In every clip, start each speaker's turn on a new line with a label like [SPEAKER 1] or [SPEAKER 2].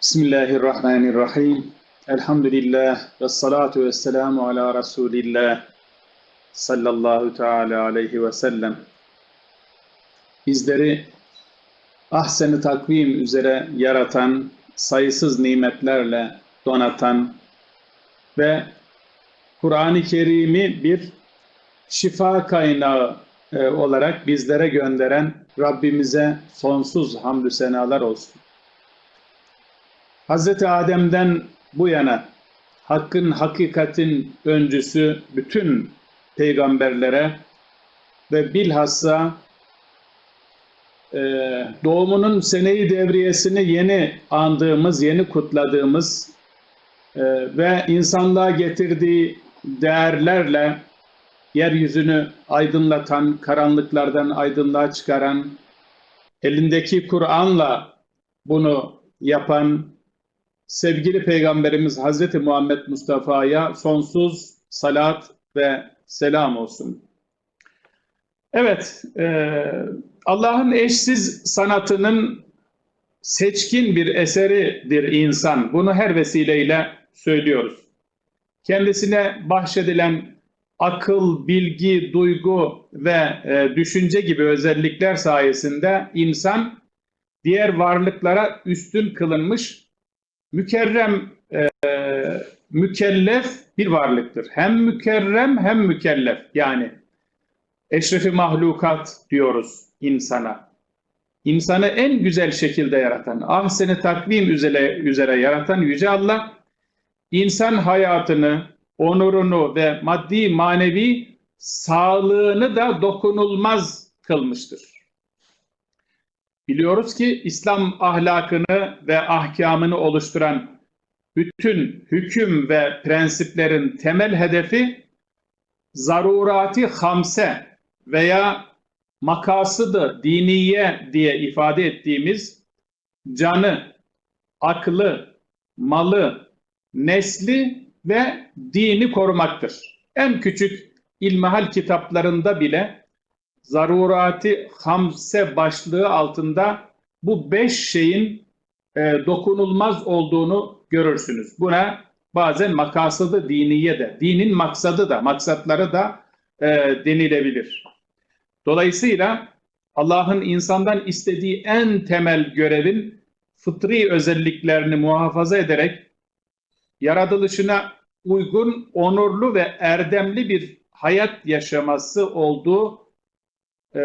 [SPEAKER 1] Bismillahirrahmanirrahim. Elhamdülillah ve salatu ve selamu ala Resulillah sallallahu teala aleyhi ve sellem. Bizleri ahsen-i takvim üzere yaratan, sayısız nimetlerle donatan ve Kur'an-ı Kerim'i bir şifa kaynağı e, olarak bizlere gönderen Rabbimize sonsuz hamdü senalar olsun. Hazreti Adem'den bu yana hakkın, hakikatin öncüsü bütün peygamberlere ve bilhassa e, doğumunun seneyi devriyesini yeni andığımız, yeni kutladığımız e, ve insanlığa getirdiği değerlerle yeryüzünü aydınlatan, karanlıklardan aydınlığa çıkaran, elindeki Kur'an'la bunu yapan sevgili Peygamberimiz Hazreti Muhammed Mustafa'ya sonsuz salat ve selam olsun. Evet, e, Allah'ın eşsiz sanatının seçkin bir eseridir insan. Bunu her vesileyle söylüyoruz. Kendisine bahşedilen akıl, bilgi, duygu ve e, düşünce gibi özellikler sayesinde insan diğer varlıklara üstün kılınmış mükerrem e, mükellef bir varlıktır. Hem mükerrem hem mükellef. Yani eşrefi mahlukat diyoruz insana. İnsanı en güzel şekilde yaratan, ahseni takvim üzere, üzere yaratan Yüce Allah, insan hayatını, onurunu ve maddi manevi sağlığını da dokunulmaz kılmıştır. Biliyoruz ki İslam ahlakını ve ahkamını oluşturan bütün hüküm ve prensiplerin temel hedefi zarurati hamse veya makasıdı diniye diye ifade ettiğimiz canı, aklı, malı, nesli ve dini korumaktır. En küçük ilmihal kitaplarında bile zarurati hamse başlığı altında bu beş şeyin e, dokunulmaz olduğunu görürsünüz. Buna bazen makasıdı diniye de, dinin maksadı da, maksatları da e, denilebilir. Dolayısıyla Allah'ın insandan istediği en temel görevin fıtri özelliklerini muhafaza ederek yaratılışına uygun, onurlu ve erdemli bir hayat yaşaması olduğu e,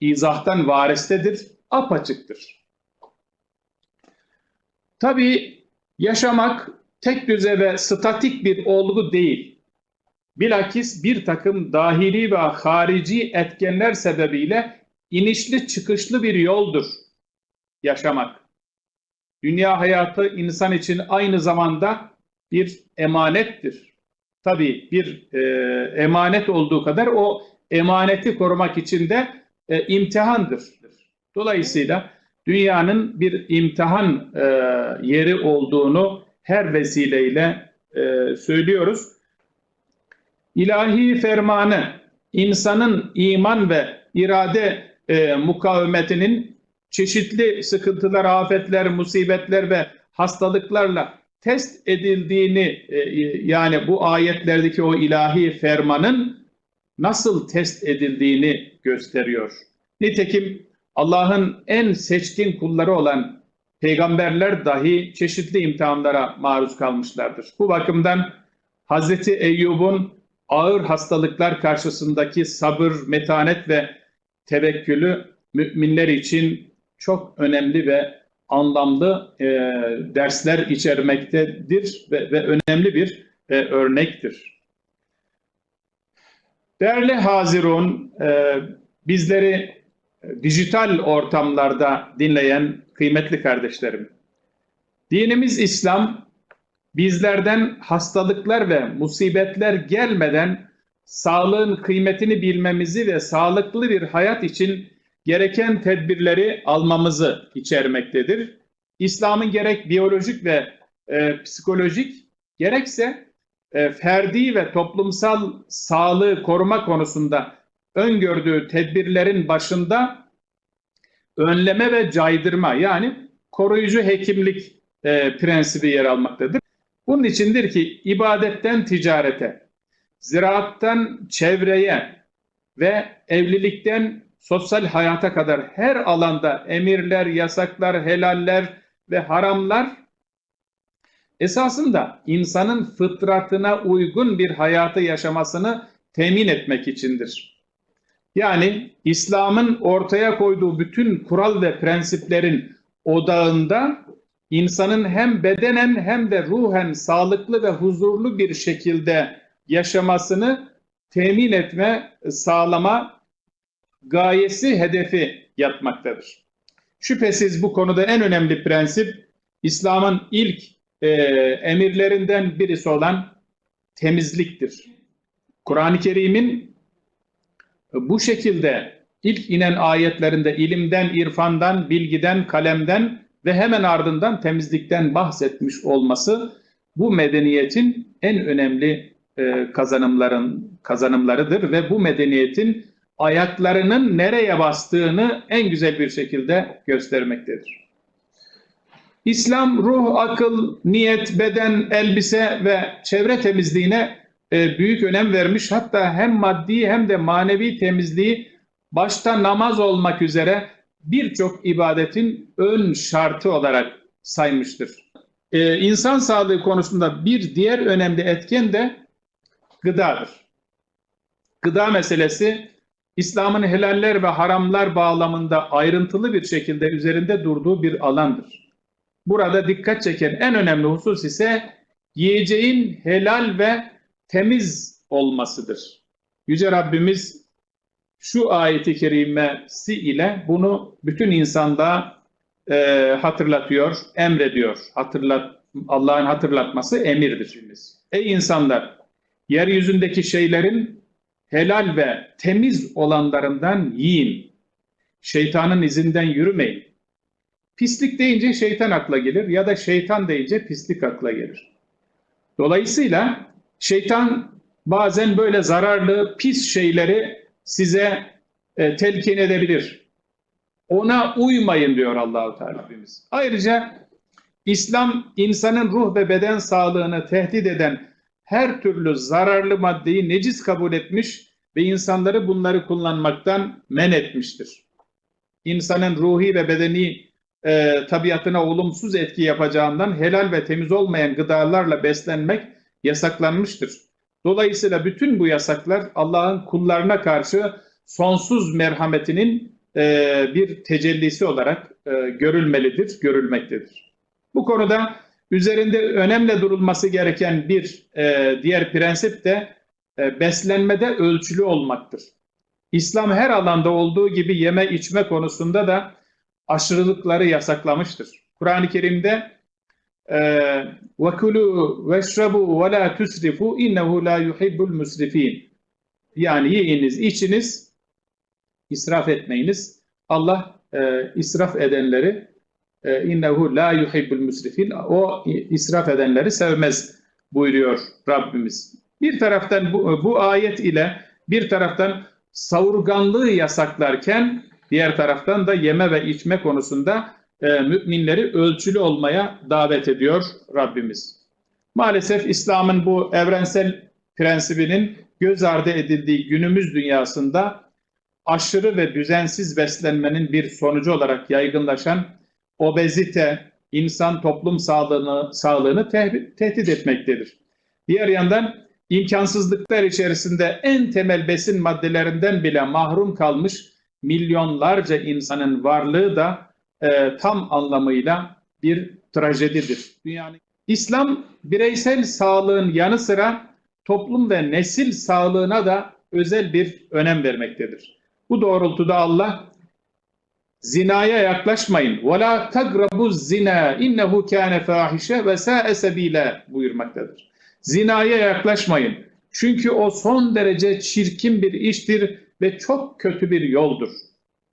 [SPEAKER 1] izahtan varistedir, apaçıktır. Tabii yaşamak tek düze ve statik bir olgu değil. Bilakis bir takım dahili ve harici etkenler sebebiyle inişli çıkışlı bir yoldur yaşamak. Dünya hayatı insan için aynı zamanda bir emanettir. Tabii bir e, emanet olduğu kadar o emaneti korumak için de e, imtihandır. Dolayısıyla dünyanın bir imtihan e, yeri olduğunu her vesileyle e, söylüyoruz. İlahi fermanı insanın iman ve irade e, mukavemetinin çeşitli sıkıntılar, afetler, musibetler ve hastalıklarla test edildiğini e, yani bu ayetlerdeki o ilahi fermanın nasıl test edildiğini gösteriyor. Nitekim Allah'ın en seçkin kulları olan peygamberler dahi çeşitli imtihanlara maruz kalmışlardır. Bu bakımdan Hazreti Eyyub'un ağır hastalıklar karşısındaki sabır, metanet ve tevekkülü müminler için çok önemli ve anlamlı e, dersler içermektedir ve, ve önemli bir e, örnektir. Değerli Hazirun, e, bizleri dijital ortamlarda dinleyen kıymetli kardeşlerim, dinimiz İslam bizlerden hastalıklar ve musibetler gelmeden sağlığın kıymetini bilmemizi ve sağlıklı bir hayat için gereken tedbirleri almamızı içermektedir. İslam'ın gerek biyolojik ve e, psikolojik gerekse e, ferdi ve toplumsal sağlığı koruma konusunda öngördüğü tedbirlerin başında önleme ve caydırma yani koruyucu hekimlik e, prensibi yer almaktadır. Bunun içindir ki ibadetten ticarete, ziraattan çevreye ve evlilikten sosyal hayata kadar her alanda emirler, yasaklar, helaller ve haramlar esasında insanın fıtratına uygun bir hayatı yaşamasını temin etmek içindir. Yani İslam'ın ortaya koyduğu bütün kural ve prensiplerin odağında insanın hem bedenen hem de ruhen sağlıklı ve huzurlu bir şekilde yaşamasını temin etme, sağlama gayesi, hedefi yatmaktadır. Şüphesiz bu konuda en önemli prensip İslam'ın ilk e, emirlerinden birisi olan temizliktir. Kur'an-ı Kerim'in bu şekilde ilk inen ayetlerinde ilimden, irfandan, bilgiden, kalemden ve hemen ardından temizlikten bahsetmiş olması bu medeniyetin en önemli e, kazanımların kazanımlarıdır ve bu medeniyetin ayaklarının nereye bastığını en güzel bir şekilde göstermektedir. İslam ruh, akıl, niyet, beden, elbise ve çevre temizliğine e, büyük önem vermiş. Hatta hem maddi hem de manevi temizliği başta namaz olmak üzere birçok ibadetin ön şartı olarak saymıştır. Ee, insan sağlığı konusunda bir diğer önemli etken de gıdadır. Gıda meselesi İslam'ın helaller ve haramlar bağlamında ayrıntılı bir şekilde üzerinde durduğu bir alandır. Burada dikkat çeken en önemli husus ise yiyeceğin helal ve temiz olmasıdır. Yüce Rabbimiz şu ayeti kerimesi ile bunu bütün insanda e, hatırlatıyor, emrediyor. Hatırlat, Allah'ın hatırlatması emirdir. Ey insanlar! Yeryüzündeki şeylerin helal ve temiz olanlarından yiyin. Şeytanın izinden yürümeyin. Pislik deyince şeytan akla gelir ya da şeytan deyince pislik akla gelir. Dolayısıyla şeytan bazen böyle zararlı, pis şeyleri size e, telkin edebilir. Ona uymayın diyor Allahu Teala. Ayrıca İslam insanın ruh ve beden sağlığını tehdit eden her türlü zararlı maddeyi necis kabul etmiş ve insanları bunları kullanmaktan men etmiştir. İnsanın ruhi ve bedeni e, tabiatına olumsuz etki yapacağından helal ve temiz olmayan gıdalarla beslenmek yasaklanmıştır. Dolayısıyla bütün bu yasaklar Allah'ın kullarına karşı sonsuz merhametinin e, bir tecellisi olarak e, görülmelidir, görülmektedir. Bu konuda üzerinde önemli durulması gereken bir e, diğer prensip de e, beslenmede ölçülü olmaktır. İslam her alanda olduğu gibi yeme içme konusunda da aşırılıkları yasaklamıştır. Kur'an-ı Kerim'de وَكُلُوا وَاشْرَبُوا وَلَا تُسْرِفُوا اِنَّهُ لَا يُحِبُّ الْمُسْرِف۪ينَ Yani yiyiniz, içiniz, israf etmeyiniz. Allah e, israf edenleri e, innehu la yuhibbul musrifin o israf edenleri sevmez buyuruyor Rabbimiz. Bir taraftan bu, bu ayet ile bir taraftan savurganlığı yasaklarken diğer taraftan da yeme ve içme konusunda e, müminleri ölçülü olmaya davet ediyor Rabbimiz. Maalesef İslam'ın bu evrensel prensibinin göz ardı edildiği günümüz dünyasında aşırı ve düzensiz beslenmenin bir sonucu olarak yaygınlaşan obezite, insan toplum sağlığını, sağlığını te tehdit etmektedir. Diğer yandan imkansızlıklar içerisinde en temel besin maddelerinden bile mahrum kalmış milyonlarca insanın varlığı da e, tam anlamıyla bir trajedidir. Dünyanın İslam bireysel sağlığın yanı sıra toplum ve nesil sağlığına da özel bir önem vermektedir. Bu doğrultuda Allah zinaya yaklaşmayın. Ve la zina innehu kana fahishe ve sa'a sabila buyurmaktadır. Zinaya yaklaşmayın. Çünkü o son derece çirkin bir iştir ve çok kötü bir yoldur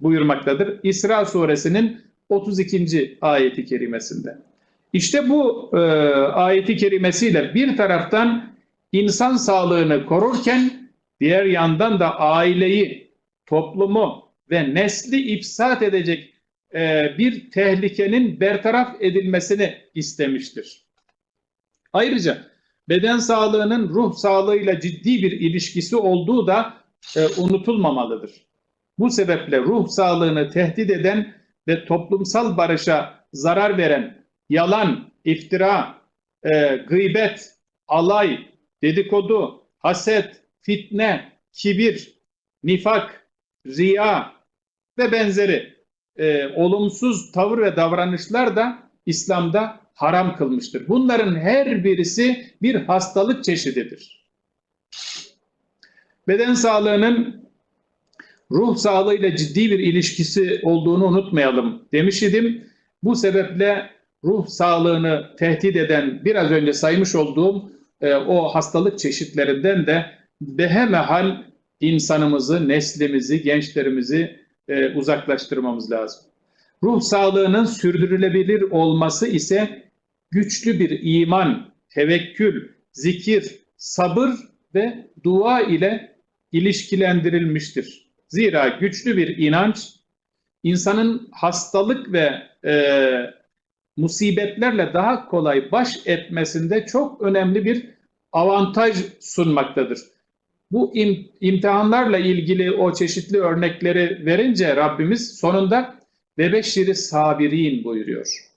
[SPEAKER 1] buyurmaktadır. İsra suresinin 32. ayeti kerimesinde. İşte bu e, ayeti kerimesiyle bir taraftan insan sağlığını korurken diğer yandan da aileyi, toplumu ve nesli ifsat edecek e, bir tehlikenin bertaraf edilmesini istemiştir. Ayrıca beden sağlığının ruh sağlığıyla ciddi bir ilişkisi olduğu da e, unutulmamalıdır. Bu sebeple ruh sağlığını tehdit eden ve toplumsal barışa zarar veren yalan, iftira, e, gıybet, alay, dedikodu, haset, fitne, kibir, nifak, riya ve benzeri e, olumsuz tavır ve davranışlar da İslam'da haram kılmıştır. Bunların her birisi bir hastalık çeşididir. Beden sağlığının ruh sağlığıyla ciddi bir ilişkisi olduğunu unutmayalım demiş idim. Bu sebeple ruh sağlığını tehdit eden biraz önce saymış olduğum e, o hastalık çeşitlerinden de behemehal insanımızı, neslimizi, gençlerimizi e, uzaklaştırmamız lazım. Ruh sağlığının sürdürülebilir olması ise güçlü bir iman, tevekkül, zikir, sabır ve dua ile ilişkilendirilmiştir. Zira güçlü bir inanç insanın hastalık ve e, musibetlerle daha kolay baş etmesinde çok önemli bir avantaj sunmaktadır. Bu im, imtihanlarla ilgili o çeşitli örnekleri verince Rabbimiz sonunda ve beşiri sabirin buyuruyor.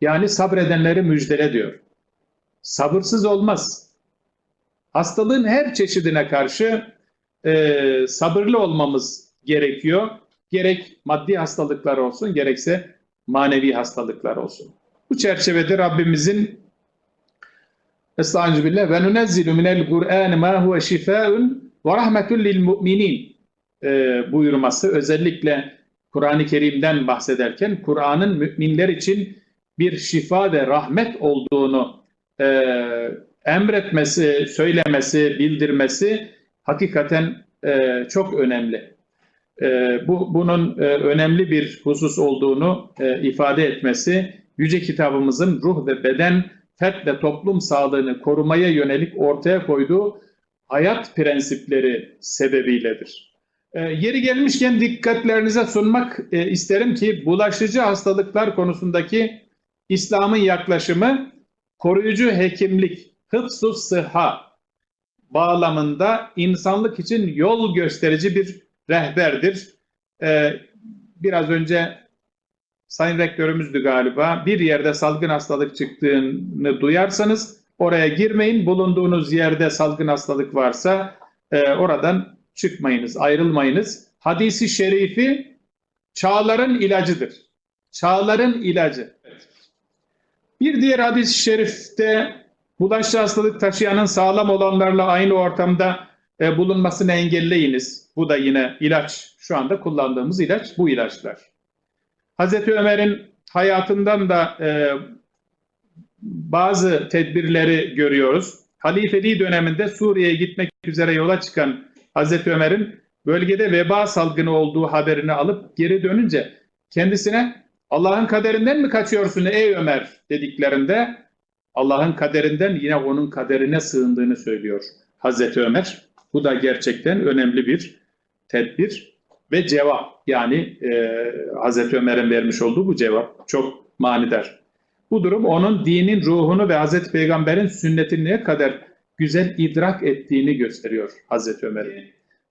[SPEAKER 1] Yani sabredenleri müjdele diyor. Sabırsız olmaz. Hastalığın her çeşidine karşı e, sabırlı olmamız gerekiyor. Gerek maddi hastalıklar olsun gerekse manevi hastalıklar olsun. Bu çerçevede Rabbimizin Estağfirullah ve nunezzilu minel Kur'an ma huve şifaun ve rahmetun lil mu'minin e, buyurması özellikle Kur'an-ı Kerim'den bahsederken Kur'an'ın müminler için bir şifa ve rahmet olduğunu e, emretmesi, söylemesi, bildirmesi hakikaten e, çok önemli. E, bu Bunun e, önemli bir husus olduğunu e, ifade etmesi Yüce kitabımızın ruh ve beden, fert ve toplum sağlığını korumaya yönelik ortaya koyduğu hayat prensipleri sebebiyledir. E, yeri gelmişken dikkatlerinize sunmak e, isterim ki bulaşıcı hastalıklar konusundaki İslam'ın yaklaşımı koruyucu hekimlik, hıfzu sıhha bağlamında insanlık için yol gösterici bir rehberdir. Ee, biraz önce Sayın Rektörümüzdü galiba. Bir yerde salgın hastalık çıktığını duyarsanız oraya girmeyin. Bulunduğunuz yerde salgın hastalık varsa e, oradan çıkmayınız, ayrılmayınız. Hadisi şerifi çağların ilacıdır. Çağların ilacı. Bir diğer hadis-i şerifte bulaşıcı hastalık taşıyanın sağlam olanlarla aynı ortamda e, bulunmasını engelleyiniz. Bu da yine ilaç. Şu anda kullandığımız ilaç bu ilaçlar. Hazreti Ömer'in hayatından da e, bazı tedbirleri görüyoruz. Halifeliği döneminde Suriye'ye gitmek üzere yola çıkan Hazreti Ömer'in bölgede veba salgını olduğu haberini alıp geri dönünce kendisine Allah'ın kaderinden mi kaçıyorsun ey Ömer dediklerinde Allah'ın kaderinden yine onun kaderine sığındığını söylüyor Hazreti Ömer. Bu da gerçekten önemli bir tedbir ve cevap. Yani e, Hazreti Ömer'in vermiş olduğu bu cevap çok manidar. Bu durum onun dinin ruhunu ve Hazreti Peygamber'in sünnetini ne kadar güzel idrak ettiğini gösteriyor Hazreti Ömer'in.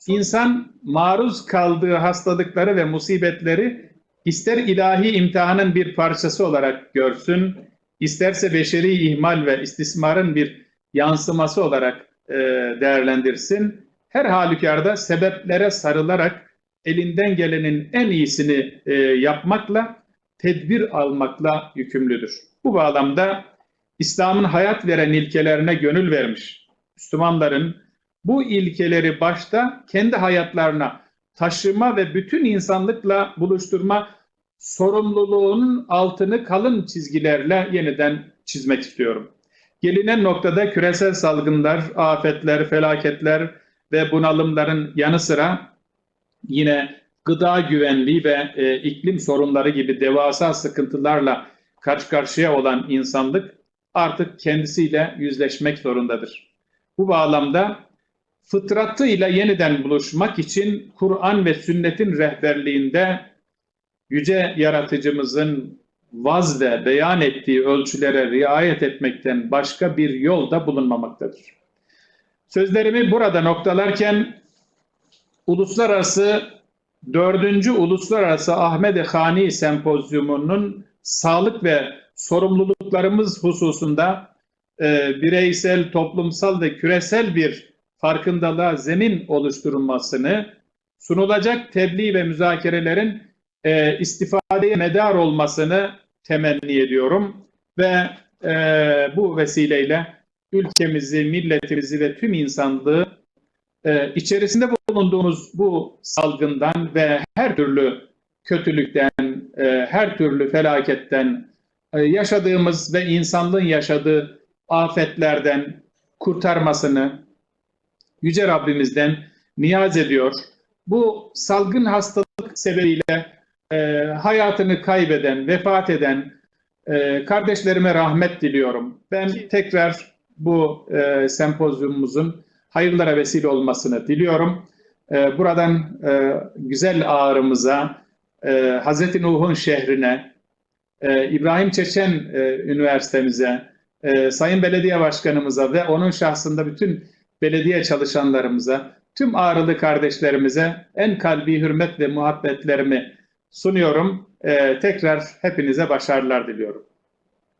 [SPEAKER 1] İnsan maruz kaldığı hastalıkları ve musibetleri ister ilahi imtihanın bir parçası olarak görsün, isterse beşeri ihmal ve istismarın bir yansıması olarak e, değerlendirsin. Her halükarda sebeplere sarılarak elinden gelenin en iyisini e, yapmakla, tedbir almakla yükümlüdür. Bu bağlamda İslam'ın hayat veren ilkelerine gönül vermiş Müslümanların bu ilkeleri başta kendi hayatlarına taşıma ve bütün insanlıkla buluşturma sorumluluğunun altını kalın çizgilerle yeniden çizmek istiyorum. Gelinen noktada küresel salgınlar, afetler, felaketler ve bunalımların yanı sıra yine gıda güvenliği ve e, iklim sorunları gibi devasa sıkıntılarla karşı karşıya olan insanlık artık kendisiyle yüzleşmek zorundadır. Bu bağlamda fıtratıyla yeniden buluşmak için Kur'an ve sünnetin rehberliğinde yüce yaratıcımızın vaz ve beyan ettiği ölçülere riayet etmekten başka bir yol da bulunmamaktadır. Sözlerimi burada noktalarken uluslararası dördüncü Uluslararası Ahmet-i Hani Sempozyumu'nun sağlık ve sorumluluklarımız hususunda e, bireysel, toplumsal ve küresel bir farkındalığa zemin oluşturulmasını, sunulacak tebliğ ve müzakerelerin e, istifadeye medar olmasını temenni ediyorum ve e, bu vesileyle ülkemizi, milletimizi ve tüm insanlığı e, içerisinde bulunduğumuz bu salgından ve her türlü kötülükten, e, her türlü felaketten, e, yaşadığımız ve insanlığın yaşadığı afetlerden kurtarmasını Yüce Rabbimizden niyaz ediyor. Bu salgın hastalık sebebiyle e, hayatını kaybeden, vefat eden e, kardeşlerime rahmet diliyorum. Ben tekrar bu e, sempozyumumuzun hayırlara vesile olmasını diliyorum. E, buradan e, güzel ağrımıza, e, Hazreti Nuh'un şehrine, e, İbrahim Çeçen e, Üniversitemize, e, Sayın Belediye Başkanımıza ve onun şahsında bütün belediye çalışanlarımıza, tüm ağrılı kardeşlerimize en kalbi hürmet ve muhabbetlerimi sunuyorum. E, tekrar hepinize başarılar diliyorum.